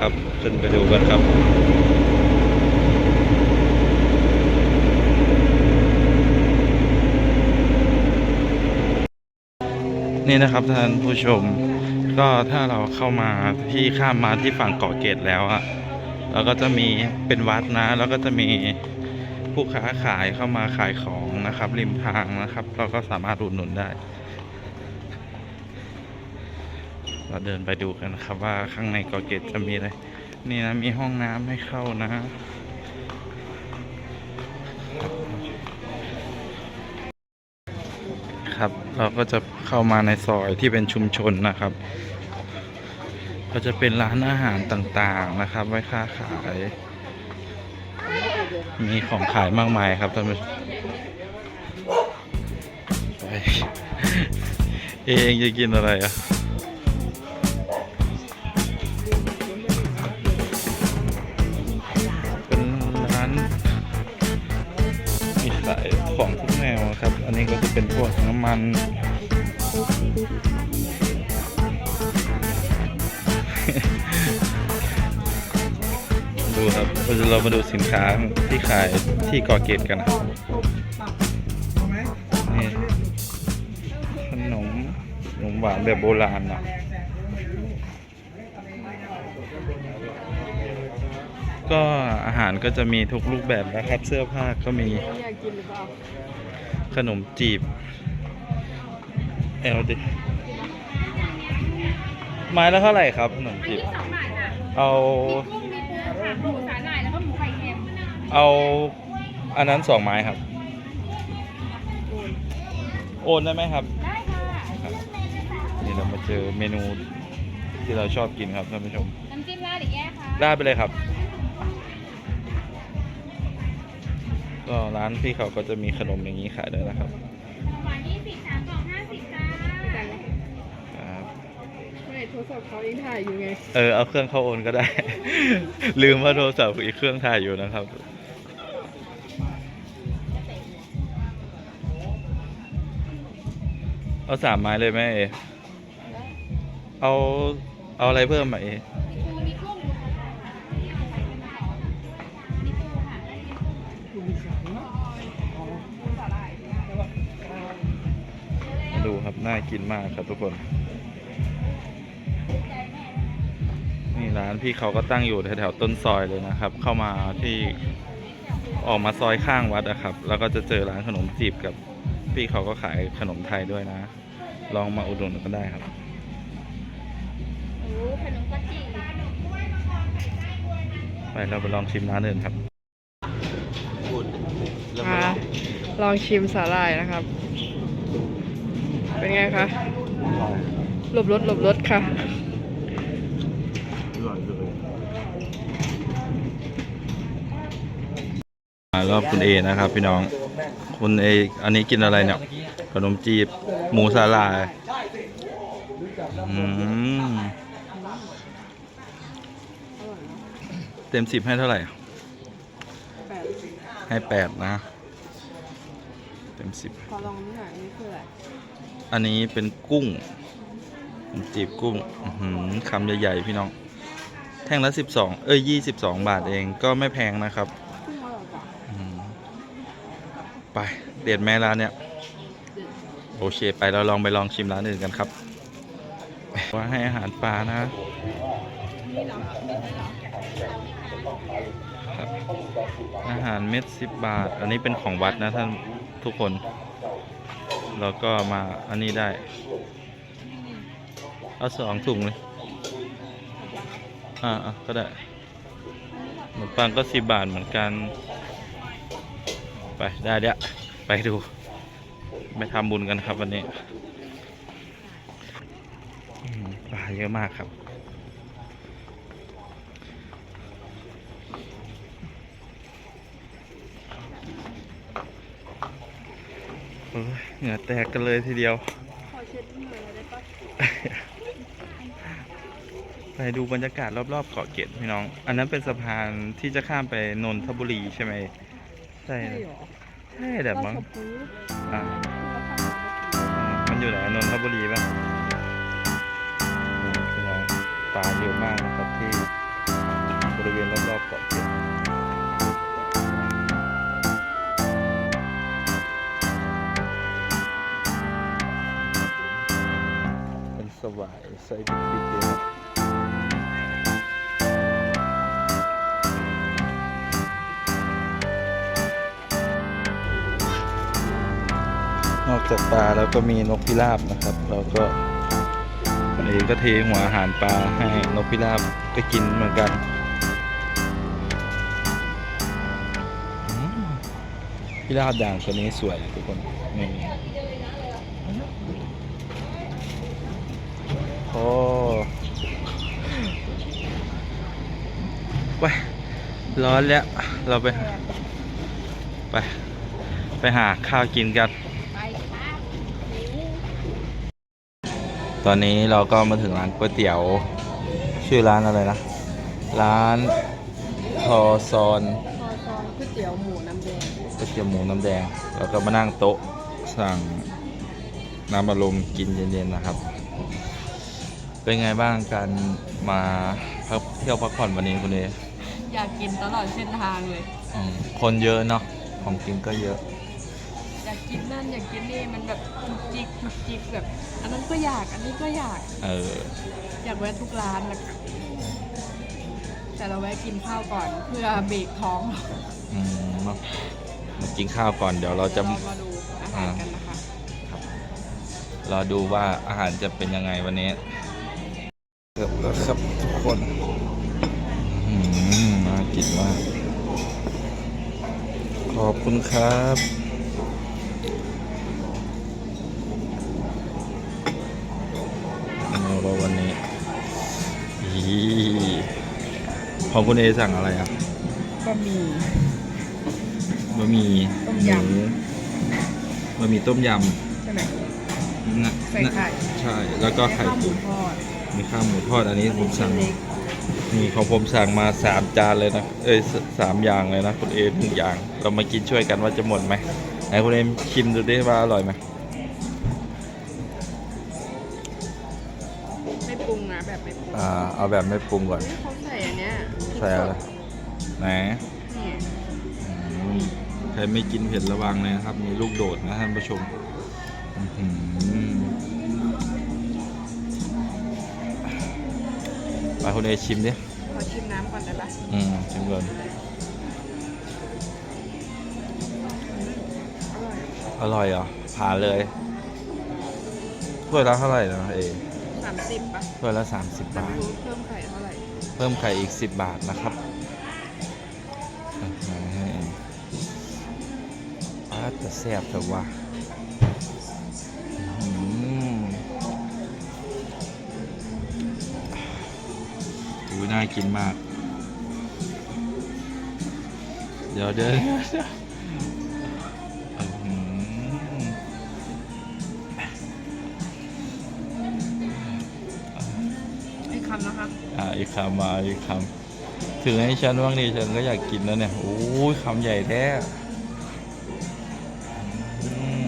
ครับ ขึ้นไปดูกันครับนี่นะครับท่านผู้ชมก็ถ้าเราเข้ามาที่ข้ามมาที่ฝั่งเกาะเกร็ดแล้วอะเราก็จะมีเป็นวัดนะ แล้วก็จะมีผู้ค้าขายเข้ามาขายของนะครับ ริมทางนะครับ เราก็สามารถอุดหนุนได้ เราเดินไปดูกันนะครับ ว่าข้างในกาะเกร็ดจะมีอะไร นี่นะมีห้องน้ำให้เข้านะครับเราก็จะเข้ามาในซอยที่เป็นชุมชนนะครับ ก็จะเป็นร้านอาหารต่างๆนะครับ ไว้ค้าขาย มีของขายมากมายครับท่านผู้ชมเองจะกินอะไรอะ นี้ก็จะเป็นพวกน้ำมันดูครับเรามาดูสินค้าที่ขายที่ก่อเกตกันนะครับนี่ขนมขนมหวานแบบโบราณเนาะ ก็อาหารก็จะมีทุกรูปแบบนะครับ เสื้อผ้าก็มีอยากกินหรือเปล่าขนมจีบเอลดิไม้ละเท่าไหร่ครับขนมจีบสองบาทค่ะเอากุ้งมีปูค่ะหมูสาหร่ายแล้วก็หมูไข่เค็มเอาอันนั้นสองไม้ครับ โอนได้ไหมครับได้ค่ะครับนี่เรามาเจอเมนูที่เราชอบกินครับท่านผู้ชมน้ำจิ้มราดหรือแยกคะได้ไปเลยครับ ก็ร้านพี่เขาก็จะมีขนมอย่างนี้ขายด้วยนะครับหวานยี่สิบสามกล่องห้าสิบจ้าครับไม่โทรศัพท์เขาเองถ่ายอยู่ไง เออเอาเครื่องเข้าโอนก็ได้ ลืมว่าโทรศัพท์อีกเครื่องถ่ายอยู่นะครับเอาสามไม้เลยไหมเอ เอา เอาอะไรเพิ่มไหมเอ น่ากินมากครับทุกคน นี่ร้านพี่เขาก็ตั้งอยู่แถวๆต้นซอยเลยนะครับ เข้ามาที่ออกมาซอยข้างวัดนะครับ แล้วก็จะเจอร้านขนมจีบกับพี่เขาก็ขายขนมไทยด้วยนะ ลองมาอุดหนุนกันได้ครับไปเราไปลองชิมร้านอื่นครับมาลองชิมสาหร่ายนะครับ เป็นไงคะหลบรถหลบรถค่ะรอบคุณเอนะครับพี่น้อง คุณเออันนี้กินอะไรเนี่ยขนมจีบหมูสาลายอืมเต็มสิบให้เท่าไหร่แปดให้แปดนะ เต็มสิบขอลองนี่หน่อยนี่คืออะไร อันนี้เป็นกุ้งจีบกุ้งคำใหญ่ๆพี่น้อง แท่งละสิบสองเอ้ยยี่สิบสองบาทเองก็ไม่แพงนะครับไปเด็ดแม่ร้านเนี่ย โอเค ไปเราลองไปลองชิมร้านอื่นกันครับ ว่าให้อาหารปลานะอาหารเม็ดสิบบาท อันนี้เป็นของวัดนะท่านทุกคน แล้วก็มาอันนี้ได้ เอาสองถุงเลย อ่าอะก็ได้ขนมปังก็สิบบาทเหมือนกัน ไปได้เดี๋ยวไปดู ไปทำบุญกันครับวันนี้ปลาเยอะมากครับโอ้ เหงื่อแตกกันเลยทีเดียว ขอเช็ดเหงื่อได้ปะไปดูบรรยากาศรอบๆเกาะเกร็ดพี่น้อง อันนั้นเป็นสะพานที่จะข้ามไปนนทบุรีใช่ไหมใช่ใช่หรอใช่แต่มั้งราชพฤกษ์อ่าแล้วข้างหลังก็คือมันอยู่ไหนนนทบุรีป่ะนี่พี่น้องปลาเยอะมากนะครับที่บริเวณรอบๆเกาะเกร็ด เป็นสวายไซส์บิ๊กเลยครับนอกจากปลาแล้วก็มีนกพิราบนะครับแล้วก็วันนี้ก็เทหัวอาหารปลาให้นกพิราบก็กินเหมือนกันพิราบด่างตัวนี้สวยทุกคนนี่ อ้ไปร้อนแล้ว เราไป ไป ไปหาข้าวกินกัน ตอนนี้เราก็มาถึงร้านก๋วยเตี๋ยว ชื่อร้านอะไรนะ ร้านทอซอนคอซองก๋วยเตี๋ยวหมูน้ำแดงก๋วยเตี๋ยวหมูน้ำแดง แล้วก็มานั่งโต๊ะสั่งน้ำอารมณ์กินเย็นๆนะครับ เป็นไงบ้างการมาพักเที่ยวพักผ่อนวันนี้คุณเออยากกินตลอดเส้นทางเลย อืมคนเยอะเนาะของกินก็เยอะ อยากกินนั่นอยากกินนี่มันแบบจุกจิกจุกจิกแบบ อันนั้นก็อยากอันนี้ก็อยากเอออยากแวะทุกร้านแหละค่ะแต่เราแวะกินข้าวก่อนเพื่อเบรกท้องอืมเนอะมากินข้าวก่อนเดี๋ยวเราจะดี๋ยวมาดูอาหารกันนะคะ รอดูว่าอาหารจะเป็นยังไงวันนี้เกือบ แล้วครับทุกคนอืมน่ากินมาก ขอบคุณครับเอาละวันนี้อีของคุณเอสั่งอะไรอะก็มีบะหมี่ต้มยำหมูบะหมี่ต้มยใช่ไหมำนะใส่ไข่ ใช่ แล้วก็ไข่ข้าวหมูตุ๋นทอด มีข้าวหมูทอดอันนี้ผมสั่งเล็กนี่ของผมสั่งมาสามจานเลยนะ เอ้ยสสามอย่างเลยนะคุณเอหนึ่งอย่าง เรามากินช่วยกันว่าจะหมดไหมไหนคุณเอชิมดูดิว่าอร่อยไหมไม่ปรุงนะแบบไม่ปรุงอ่าเอาแบบไม่ปรุงก่อนนี่เขาใส่อันเนี้ยใส่อะไรไหนนี่อืมใครไม่กินเผ็ดระวังเลยนะครับ มีลูกโดดนะท่านผู้ชมอื้ ไปคุณเอชิมดิ ขอชิมน้ำก่อนได้ปะอืมชิมก่อนอร่อยอร่อยเหรอผ่านเลยถ้วยละเท่าไหร่นะเอสามสิบปะถ้วยละสามสิบแต่บาไม่ท รู้เพิ่มไข่เท่าไหร่เพิ่มไข่อีกสิบบาทนะครับอาจะแซ่บแต่ว่า น่ากินมาก เดี๋ยวเดี๋ยวเดี๋ยวเดี๋ยวอื้อหือไอ้คำนะคะอ่าอีกคำมาอีกคำถึงให้ฉันบ้างดิฉันก็อยากกินแล้วเนี่ยโอ้ยคำใหญ่แท้อืม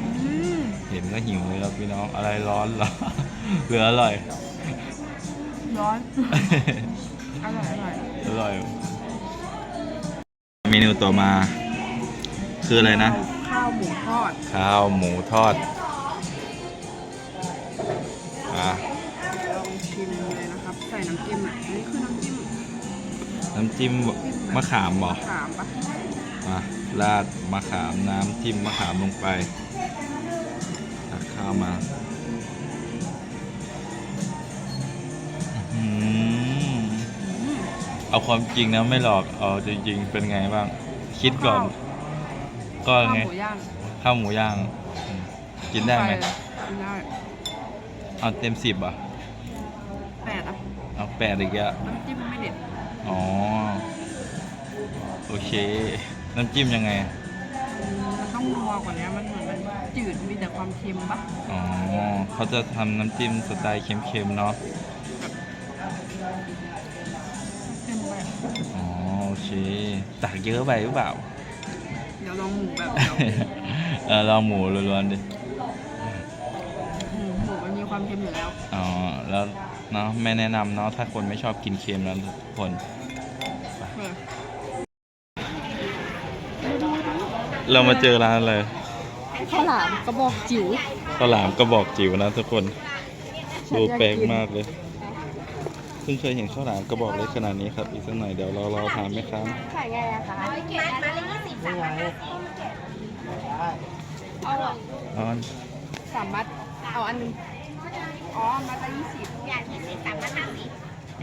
อืมเห็นก็หิวเลยครับพี่น้องอะไรร้อนเหรอหรืออร่อย ร้อน อร่อยอร่อยอร่อย เมนูต่อมา คืออะไรนะ ข้าวหมูทอด ข้าวหมูทอด อะ ลองชิมเลยนะครับ ใส่น้ำจิ้มอะอันนี้คือน้ำจิ้มน้ำจิ้มมะขามเหรอ ขามปะมาราดมะขามน้ำจิ้มมะขามลงไปตักข้าวมา เอาความจริงนะไม่หลอกเอาจริงๆเป็นไงบ้าง คิดก่อน ก็ข้าวไงหมูย่างข้าวหมูย่างอืมกินได้ไหมปเลยกินได้เอาเต็มสิบอะแปดอะเอาแปดอีกอะน้ำจิ้มไม่เด็ดอ๋อโอเค น้ำจิ้มยังไงอืมมันต้องนัวกว่านี้มันเหมือนมันจืดมีแต่ความเค็มปะอ๋อเขาจะทำน้ำจิ้มสไตล์เค็มๆเนาะ เคตักเยอะไปหรือเปล่า เดี๋ยวลองหมูแบบเดียวเออลองหมูล้วนๆดิ อืมหมูมันมีความเค็มอยู่แล้ว อ๋อ แล้วเนาะไม่แนะนำเนาะถ้าคนไม่ชอบกินเค็มแล้วทุกคน เออเรามาเจอร้านเลยข้าวหลามกระบอกจิ๋ว ข้าวหลามกระบอกจิ๋วนะทุกคน ดูแปลกมากเลยเพิ่งเคยเห็นข้าวหลามกระบอกเล็กขนาดนี้ครับ อีกสักหน่อยเดี๋ยวเรารอทานไหมครับขายไงอะคะมามาละยี่สิบสามมาห้าสิบเอาอะอ๋อสามมัดเอาอันหนึงอ๋อมัดละยี่สิบอย่างยี่สิบสามมาห้าสิบ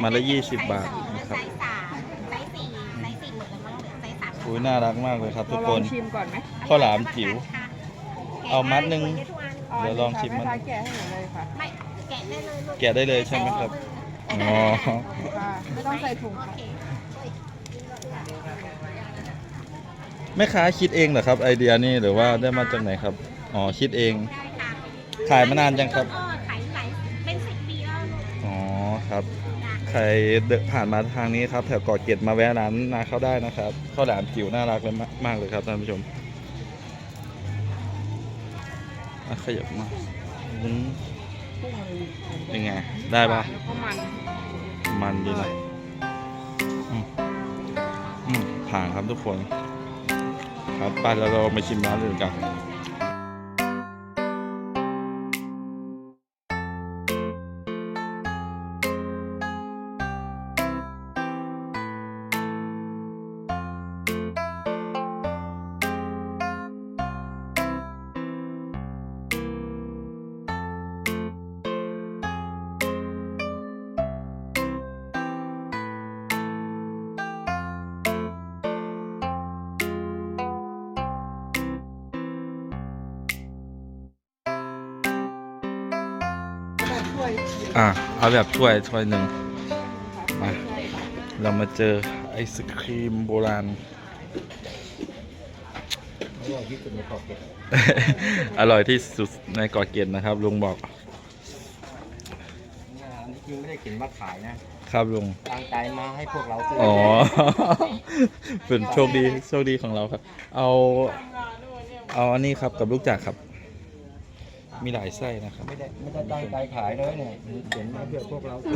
มาละยี่สิบบาทไซนะครับส์สามไซส์สี่ไซส์สี่หมดแล้วมั้งเหลือไซส์สามอุ้ยน่ารักมากเลยครับทุเรากลคองนชิมก่อนไหมข้าวหลามจิ๋วเอามัดหนึ่งอ๋อเดี๋ยวลองชิมมัมันนแกะให้หนูเลยค่ะไม่แกะได้เลยลูกแกะได้เลยใช่ไหมครับ อ๋อค่ะไม่ต้องใส่ถุงโอค่ะเคแม่ค้าคิดเองเหรอครับ ไอเดียนี่หรือว่าได้มาจากไหนครับ อ๋อคิดเอง ใช่ค่ะขายมานานยังครับเออขายหลายเป็นสิบปีแล้วลูกอ๋อครับ จ้ะใครเดินผ่านมาทางนี้ครับ แถวเกาะเกร็ดมาแวะร้านนาเขาได้นะครับข้าวหลามจิ๋วน่ารักเลยมากมากเลยครับท่านผู้ชมอะขยับมาอืม เป็นไง ได้ปะแล้วก็มันมันดีนะอืมผ่านครับทุกคน ครับไปแล้วเรามาชิมร้านอื่นกัน วยอะเอาแบบถ้วยถ้วยหนึ่งมาเรามาเจอไอศครีมโบราณ อร่อยที่สุดในเกาะเกร็ดนะครับลุงบอกอันนี้จริงไม่ได้เขียนมาขายนะครับลุงตั้งใจมาให้พวกเราซื้ออ๋อ เป็นโชคดีโชคดีของเราครับ เอา เอาอันนี้ครับกับลูกจากครับ มีหลายไส้นะครับ ไม่ได้ไม่ได้ตั้งใจขายเลยเนี่ยเขียนมาเพื่อพวกเราซื้อ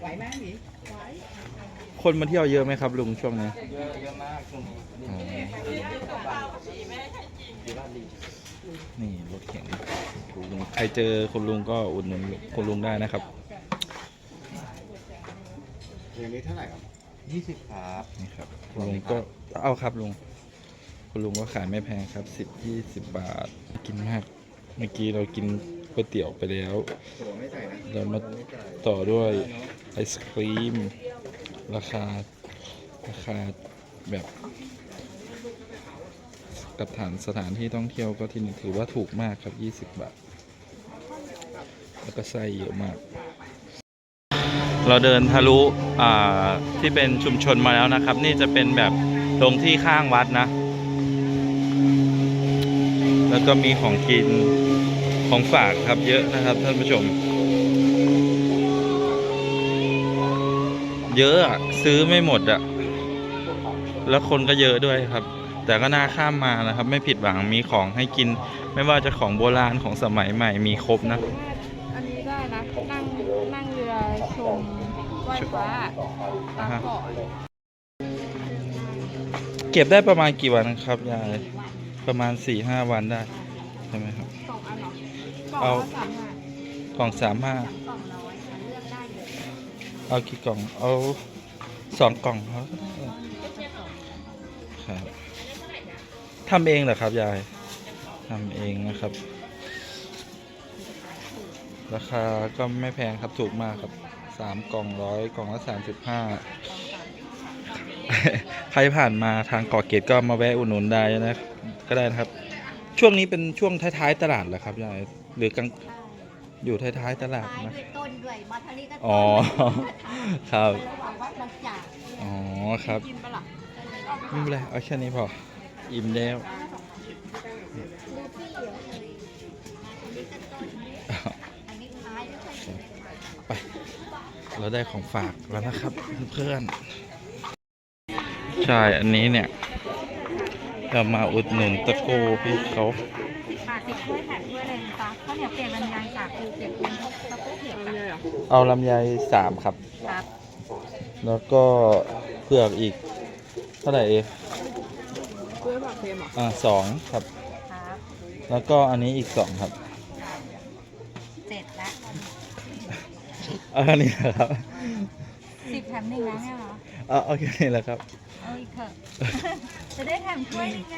ไหวไหมหมีคนมาเที่ยวเยอะไหมครับลุงช่วงนี้เยอะเยอะมากช่วงนี้อ๋อดีมากดีนี่รถเข็นคุณลุงใครเจอคุณลุงก็อุดหนุนคุณลุงได้นะครับอย่างนี้เท่าไหร่ครับยี่สิบครับนี่ครับคุณลุงก็เอาครับลุง คุณลุงก็ขายไม่แพงครับสิบยี่สิบบาท กินมาก เมื่อกี้เรากินก๋วยเตี๋ยวไปแล้ว เรามาต่อด้วยไอศครีม ราคา ราคาแบบกับฐานสถานที่ท่องเที่ยวก็ที่นี่ถือว่าถูกมากครับ 20 บาท แล้วก็ไส้เยอะมาก เราเดินทะลุที่เป็นชุมชนมาแล้วนะครับ นี่จะเป็นแบบตรงที่ข้างวัดนะ แล้วก็มีของกินของฝากครับเยอะนะครับท่านผู้ชม เยอะอะซื้อไม่หมดอะแล้วคนก็เยอะด้วยครับ แต่ก็น่าข้ามมานะครับ ไม่ผิดหวังมีของให้กิน ไม่ว่าจะของโบราณของสมัยใหม่มีครบนะ อันนี้ได้นะ นั่งนั่งเรือชมไหว้ฟ้าตามเกาะเก็บได้ประมาณกี่วันครับยาย ประมาณ4ี่ห้าวันได้ ใช่ไหมครับ สองอันเหรอกล่องเอา ละสามห้ากล่องสามห้าสองร้อยค่ะเลือกได้เลยเอากี่กล่อง เอาสองกล่องครับครับทำเองเหรอครับยายทำเองนะครับ ราคาก็ไม่แพงครับถูกมากครับสามกล่องร้อยกล่องละสามสิบห้า ใครผ่านมาทางเกาะเกร็ดก็มาแวะอุดหนุนได้นะ ก็ได้นะครับ ช่วงนี้เป็นช่วงท้ายๆตลาดเหรอครับยายหรือกลางอยู่ท้ายๆตลาดขายนะด้วยต้นด้วยบอทเทอรี่ก็ต้นอ๋อ ครับ ระหว่างวัดบางจากอ๋อครับกินปะล่ะไม่เป็นไรเอาแค่นี้พอ อิ่มแล้วอันนี้ท้ายไม่ค่อยเห็นเลยค่ะไป เราได้ของฝากแล้วนะครับเพื่อนๆใช่ อันนี้เนี่ย เรามาอุดหนุนตะโกพี่เขาปากติดถ้วยแถมถ้วยเลยนะคะข้าวเหนียวเปียกลำไยสาคูเปียกปูนตะปูเปียกเอาเลยเหรอเอาลำไยสามครับ ครับแล้วก็เผือกอีก เท่าไหร่เองเพื่อผักเค็มเหรออ่าสองครับ ครับแล้วก็อันนี้อีกสองครับเจ็ดละเอาอันนี้นะครับสิบแถมหนึ่งนะเนี่ยเหรอเอาเอาแค่นี้แหละครับ เอาอีกเถอะ จะได้แถมถ้วยหนึงไง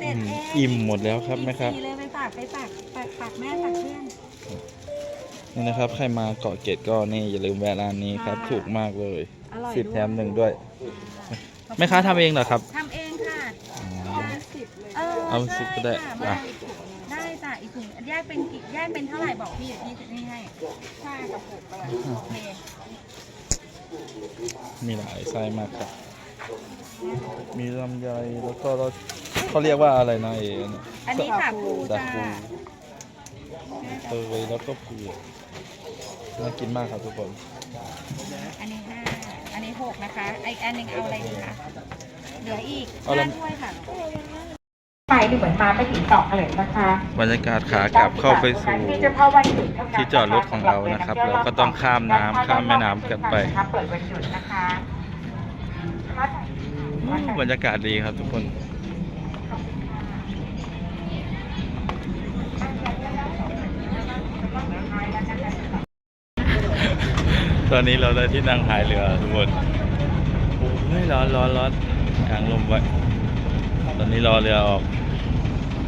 เจ็ดเองอิ่มหมดแล้วครับแม่ครับ ดีเลยไปฝากไปฝากฝากฝากแม่ฝากเพื่อน นี่นะครับ ใครมาเกาะเกร็ดก็นี่อย่าลืมแวะร้านนี้ครับถูกมากเลยอร่อยสิบด้วยแถมหนึ่งด้วยแม่ค้าทำเองเหรอครับ ทำเองค่ะเอาเป็นสิบเลยเออเอาสิบก็ได้ใช่อะค่ะ ได้จ้ะอีกถุงแยกเป็นกี่แยกเป็นเท่าไหร่บอกพี่เดี๋ยวพี่จะนี่ให้ห้ากับหกอะไรโอเค มีหลายไส้มากครับ มีลำไยแล้วก็เราเขาเรียกว่าอะไรนะเอ๋เนี่ยอันนี้สาคูดาจ้าคูเตยแล้วก็เผือกน่ากินมากครับทุกคน อันนี้ห้าอันนี้หกนะคะไออันหนึงเอาอะไรดีคะเหลืออีกเอาห้าลำ ถ้วยค่ะ ไปดูเหมือนมาไปถึงเกาะเลยนะคะบรรยากาศขากลับเข้าไปสู่ ที่จะเข้าวันหยุดเท่านั้นที่จอดรถของเรานะครับเราก็ต้องข้ามน้ำข้ามแม่น้ำกันไป เปิดวันหยุดนะคะ บรรยากาศดีครับทุกคน ตอนนี้เราได้ที่นั่งพายเรือทุกคนโอ้ยร้อนร้อนร้อนกลางลมไว้ ตอนนี้รอเรือออก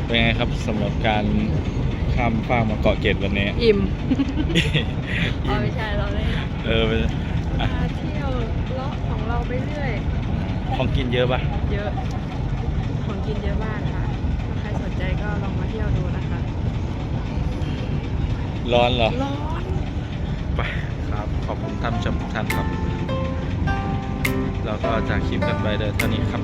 เป็นไงครับสำหรับการข้ามฟากมาเกาะเกร็ดวันนี้ อิ่มเอาไม่ใช่เราเลยเออเป็นอะมาเที่ยวเลาะของเราไปเรื่อย ของกินเยอะปะเยอะของกินเยอะมากค่ะถ้าใครสนใจก็ลองมาเที่ยวดูนะคะ ร้อนเหรอ ร้อนไปครับ ขอบคุณท่านผู้ชมทุกท่านครับแล้วก็จากคลิปกันไปเดินเท่านี้ครับ